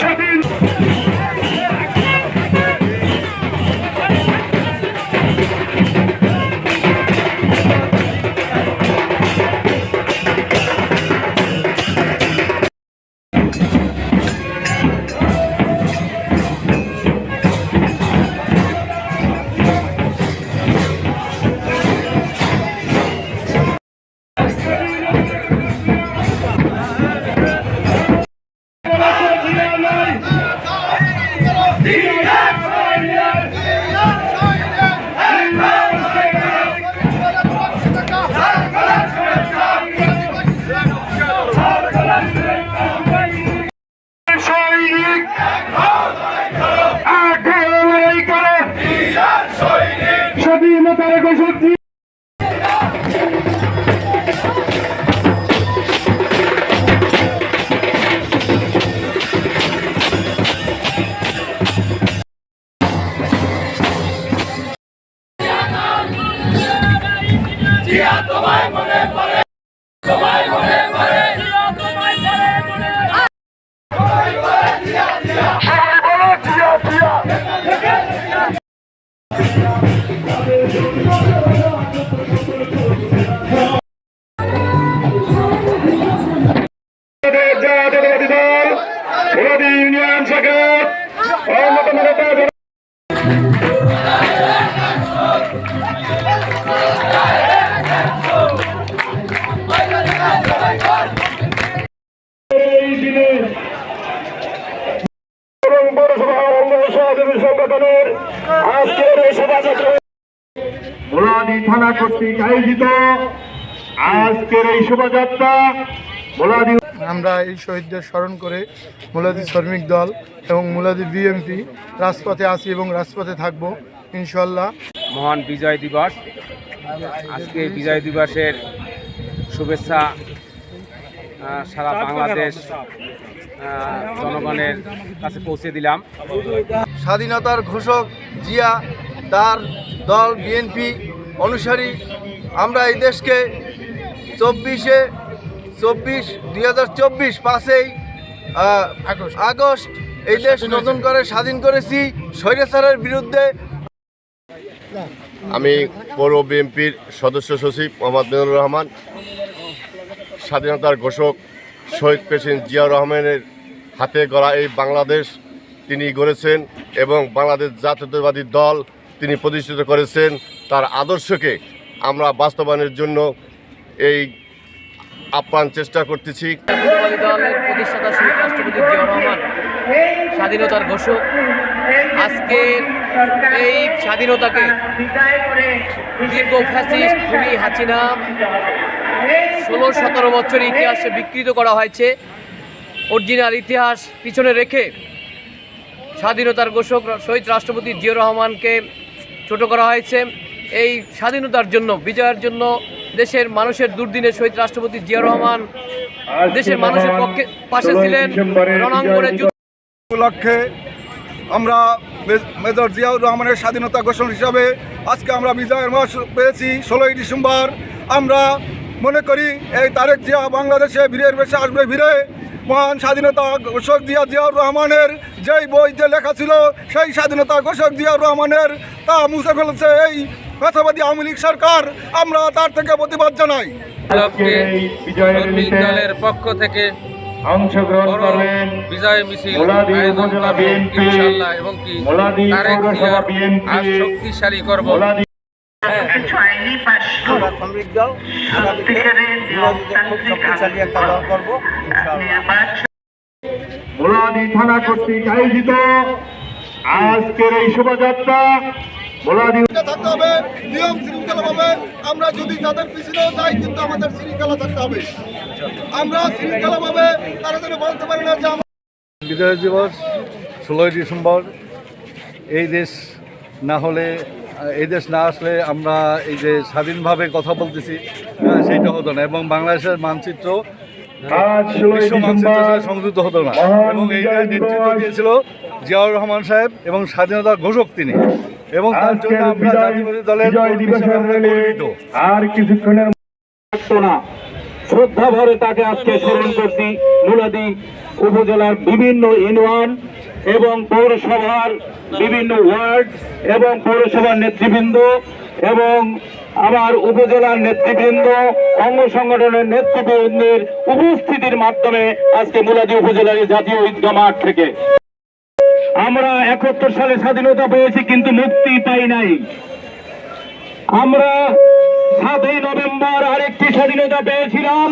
সৈনিক স্বাধীনতার ঘোষক দিয়ে অঙ্গ সংগঠনের আজকের এই শোভাযাত্রা। মোলাদি থানা কর্তৃক আয়োজিত আজকের এই শোভাযাত্রা মোলাদি আমরা এই শহীদদের স্মরণ করে মুলাদি শ্রমিক দল এবং মুলাদি বিএমপি রাজপথে আছি এবং রাজপথে থাকব ইনশাল্লাহ মহান বিজয় দিবস। আজকে বিজয় দিবসের শুভেচ্ছা সারা বাংলাদেশ জনগণের কাছে পৌঁছে দিলাম। স্বাধীনতার ঘোষক জিয়া তার দল বিএনপি অনুসারী আমরা এই দেশকে চব্বিশে চব্বিশ দুই হাজার চব্বিশ পাঁচেই আগস্ট। এই দেশ নতুন করে স্বাধীন করেছি স্বৈরাচারের বিরুদ্ধে। আমি পৌর বিএনপির সদস্য সচিব মোহাম্মদ মিনুর রহমান স্বাধীনতার ঘোষক শহীদ প্রেসিডেন্ট জিয়াউর রহমানের হাতে গড়া এই বাংলাদেশ তিনি গড়েছেন। এবং বাংলাদেশ জাতীয়তাবাদী দল তিনি প্রতিষ্ঠিত করেছেন তার আদর্শকে আমরা বাস্তবায়নের জন্য এই আপ্রাণ চেষ্টা করতেছি। দলের প্রতিষ্ঠাতা স্বাধীনতার ঘোষক। আজকের এই স্বাধীনতাকে হাসিনা ষোলো সতেরো বছর ইতিহাসে বিকৃত করা হয়েছে। অরিজিনাল ইতিহাস পিছনে রেখে স্বাধীনতার ঘোষক শহীদ রাষ্ট্রপতি জিয়াউর রহমানকে ছোট করা হয়েছে। এই স্বাধীনতার জন্য বিজয়ের জন্য দেশের মানুষের দুর্দিনে শহীদ রাষ্ট্রপতি জিয়াউর রহমান দেশের মানুষের পক্ষে পাশে ছিলেন। রণাঙ্গনে যুদ্ধ উপলক্ষে আমরা মেজর জিয়াউর রহমানের স্বাধীনতা ঘোষণা হিসাবে আজকে আমরা বিজয়ের মাস পেয়েছি। ষোলোই ডিসেম্বর আমরা মনে করি এই তারেক জিয়া বাংলাদেশে বীরের বেশে আসবে ভিড়ে। মহান স্বাধীনতা ঘোষক জিয়া জিয়াউর রহমানের যেই বইতে লেখা ছিল সেই স্বাধীনতা ঘোষক জিয়াউর রহমানের তা মুছে ফেলেছে এই ব্যথাবাদী আওয়ামী লীগ সরকার। আমরা তার থেকে প্রতিবাদ জানাই। দলের পক্ষ থেকে অংশগ্রহণ করবেন বিজয় মিছিল আয়োজন উপজেলা ইনশাআল্লাহ এবং কি? তারেক শক্তিশালী করব। শ্রমিক দল খুব শক্তিশালী একটা দল করব মোলাদি থানা কর্তৃক আয়োজিত আজকের এই শোভাযাত্রা মোলাদি থাকতে হবে নিয়ম শৃঙ্খলা ভাবে। আমরা যদি তাদের পিছনেও যাই কিন্তু আমাদের শৃঙ্খলা থাকতে হবে। আমরা শৃঙ্খলা ভাবে তারা যেন বলতে পারে না যে বিজয় দিবস ষোলোই ডিসেম্বর এই দেশ না হলে এই দেশ না আসলে আমরা এই যে স্বাধীনভাবে কথা বলতেছি হ্যাঁ, সেইটা হতো না। এবং বাংলাদেশের মানচিত্র বিশ্ব মানচিত্রের সাথে সংযুক্ত হতো না। এবং এইটার নেতৃত্ব দিয়েছিল জিয়াউর রহমান সাহেব এবং স্বাধীনতার ঘোষক তিনি। এবং তার জন্য আমরা বিজয় দলের। আর কিছুক্ষণের না শ্রদ্ধা ভরে তাকে আজকে স্মরণ করছি। মুলাদি উপজেলার বিভিন্ন ইউনিয়ন এবং পৌরসভার বিভিন্ন ওয়ার্ড এবং পৌরসভার নেতৃবৃন্দ এবং আমার উপজেলার নেতৃবৃন্দ, অঙ্গ সংগঠনের নেতৃবৃন্দের উপস্থিতির মাধ্যমে আজকে মুলাদি উপজেলার জাতীয় ঈদগাহ মাঠ থেকে। আমরা একাত্তর সালে স্বাধীনতা পেয়েছি কিন্তু মুক্তি পাই নাই। আমরা সাতই নভেম্বর আরেকটি স্বাধীনতা পেয়েছিলাম।